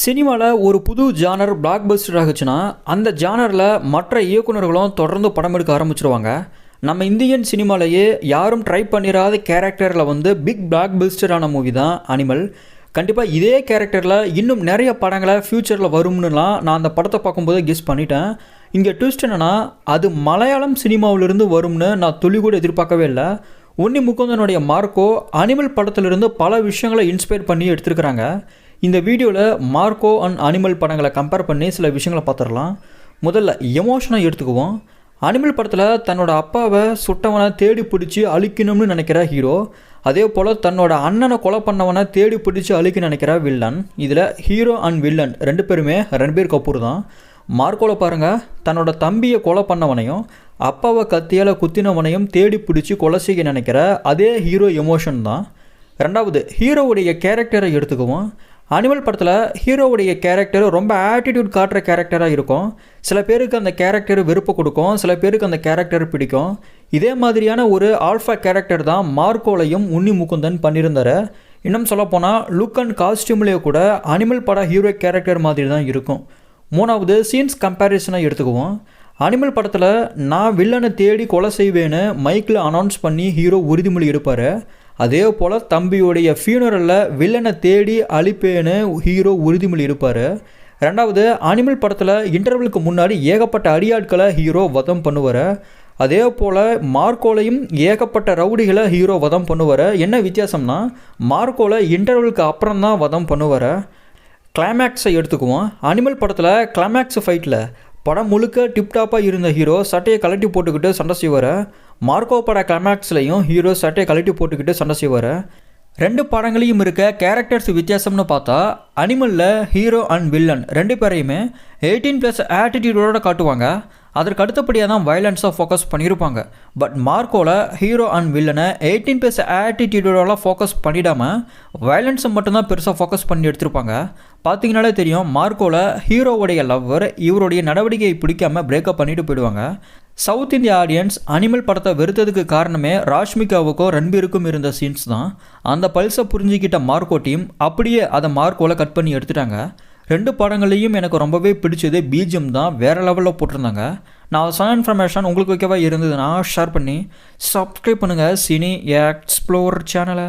சினிமாவில் ஒரு புது ஜானர் பிளாக் பஸ்டர் ஆகுச்சுன்னா அந்த ஜானரில் மற்ற இயக்குனர்களும் தொடர்ந்து படம் எடுக்க ஆரம்பிச்சிருவாங்க. நம்ம இந்தியன் சினிமாலேயே யாரும் ட்ரை பண்ணிடாத கேரக்டரில் வந்து பிக் பிளாக் பஸ்டரான மூவி தான் அனிமல் கண்டிப்பாக இதே கேரக்டரில் இன்னும் நிறைய படங்களை ஃப்யூச்சரில் வரும்னுலாம் நான் அந்த படத்தை பார்க்கும்போது கெஸ் பண்ணிட்டேன். இங்கே ட்விஸ்ட் என்னென்னா அது மலையாளம் சினிமாவிலிருந்து வரும்னு நான் துளி கூட எதிர்பார்க்கவே இல்லை. உன்னி முகுந்தனுடைய மார்க்கோ அனிமல் படத்திலிருந்து பல விஷயங்களை இன்ஸ்பயர் பண்ணி எடுத்திருக்கிறாங்க. இந்த வீடியோவில் மார்க்கோ அண்ட் அனிமல் படங்களை கம்பேர் பண்ணி சில விஷயங்களை பார்த்துடலாம். முதல்ல எமோஷனை எடுத்துக்குவோம். அனிமல் படத்தில் தன்னோட அப்பாவை சுட்டவனை தேடி பிடிச்சி அழிக்கணும்னு நினைக்கிற ஹீரோ அதே போல் தன்னோட அண்ணனை கொலை பண்ணவனை தேடி பிடிச்சி அழிக்க நினைக்கிற வில்லன் இதில் ஹீரோ அண்ட் வில்லன் ரெண்டு பேருமே ரன்பீர் கபூர் தான். மார்க்கோவில் பாருங்கள் தன்னோட தம்பியை கொலை பண்ணவனையும் அப்பாவை கத்தியால் குத்தினவனையும் தேடி பிடிச்சி கொலை செய்ய நினைக்கிற அதே ஹீரோ எமோஷன் தான். ரெண்டாவது ஹீரோவுடைய கேரக்டரை எடுத்துக்குவோம். அனிமல் படத்தில் ஹீரோவுடைய கேரக்டர் ரொம்ப ஆட்டிடியூட் காட்டுற கேரக்டராக இருக்கும். சில பேருக்கு அந்த கேரக்டர் வெறுப்பு கொடுக்கும் சில பேருக்கு அந்த கேரக்டர் பிடிக்கும். இதே மாதிரியான ஒரு ஆல்ஃபா கேரக்டர் தான் மார்க்கோலையும் உன்னி முகுந்தன் பண்ணியிருந்தாரு. இன்னும் சொல்லப்போனால் லுக் அண்ட் காஸ்டியூம்லேயே கூட அனிமல் பட ஹீரோ கேரக்டர் மாதிரி தான் இருக்கும். மூணாவது சீன்ஸ் கம்பேரிசனாக எடுத்துக்குவோம். அனிமல் படத்தில் நான் வில்லனை தேடி கொலை செய்வேன்னு மைக்கில் அனௌன்ஸ் பண்ணி ஹீரோ உறுதிமொழி எடுப்பார். அதே போல் தம்பியுடைய ஃபியூனரலில் வில்லனை தேடி அழிப்பேன்னு ஹீரோ உறுதிமொழி இருப்பார் ரெண்டாவது அனிமல் படத்தில் இன்டர்வலுக்கு முன்னாடி ஏகப்பட்ட அடியாட்களை ஹீரோ வதம் பண்ணுவார். அதே போல் மார்க்கோலையும் ஏகப்பட்ட ரவுடிகளை ஹீரோ வதம் பண்ணுவார். என்ன வித்தியாசம்னா மார்க்கோலை இன்டர்வலுக்கு அப்புறம் தான் வதம் பண்ணுவார். கிளைமேக்ஸை எடுத்துக்குவோம். அனிமல் படத்தில் கிளைமேக்ஸ் ஃபைட்டில் படம் முழுக்க டிப்டாப்பாக இருந்த ஹீரோ சட்டையை கழட்டி போட்டுக்கிட்டு சண்டை செய்வார். மார்க்கோ பட கிளைமேக்ஸ்லையும் ஹீரோ சட்டையை கழட்டி போட்டுக்கிட்டு சண்டை செய்வார். ரெண்டு படங்களையும் இருக்க கேரக்டர்ஸ் வித்தியாசம்னு பார்த்தா அனிமலில் ஹீரோ அண்ட் வில்லன் ரெண்டு பேரையுமே எயிட்டீன் ப்ளஸ் ஆட்டிடியூடோட காட்டுவாங்க. அதற்கு அடுத்தபடியாக தான் வயலன்ஸாக ஃபோக்கஸ் பண்ணியிருப்பாங்க. பட் மார்க்கோவில் ஹீரோ அண்ட் வில்லனை எயிட்டீன் ப்ளஸ் ஆட்டிடியூடோடலாம் ஃபோக்கஸ் பண்ணிடாமல் வயலன்ஸை மட்டும்தான் பெருசாக ஃபோக்கஸ் பண்ணி எடுத்திருப்பாங்க. பார்த்தீங்கனாலே தெரியும் மார்க்கோவில் ஹீரோவுடைய லவ்வர் இவருடைய நடவடிக்கையை பிடிக்காம பிரேக்கப் பண்ணிட்டு போயிடுவாங்க. சவுத் இந்திய ஆடியன்ஸ் அனிமல் படத்தை வெறுத்ததுக்கு காரணமே ராஷ்மிகாவுக்கும் ரன்பீருக்கும் இருந்த சீன்ஸ் தான். அந்த பல்ஸை புரிஞ்சுக்கிட்ட மார்க்கோ டீம் அப்படியே அதை மார்க்கோவில் கட் பண்ணி எடுத்துட்டாங்க. ரெண்டு படங்களையும் எனக்கு ரொம்பவே பிடிச்சது. பீஜம் தான். வேறு லெவலில் போட்டிருந்தாங்க. நான் சொன்ன இன்ஃபர்மேஷன் உங்களுக்கு ஓகேவா இருந்ததுன்னா ஷேர் பண்ணி சப்ஸ்கிரைப் பண்ணுங்கள் சினி எக்ஸ்ப்ளோர் சேனலை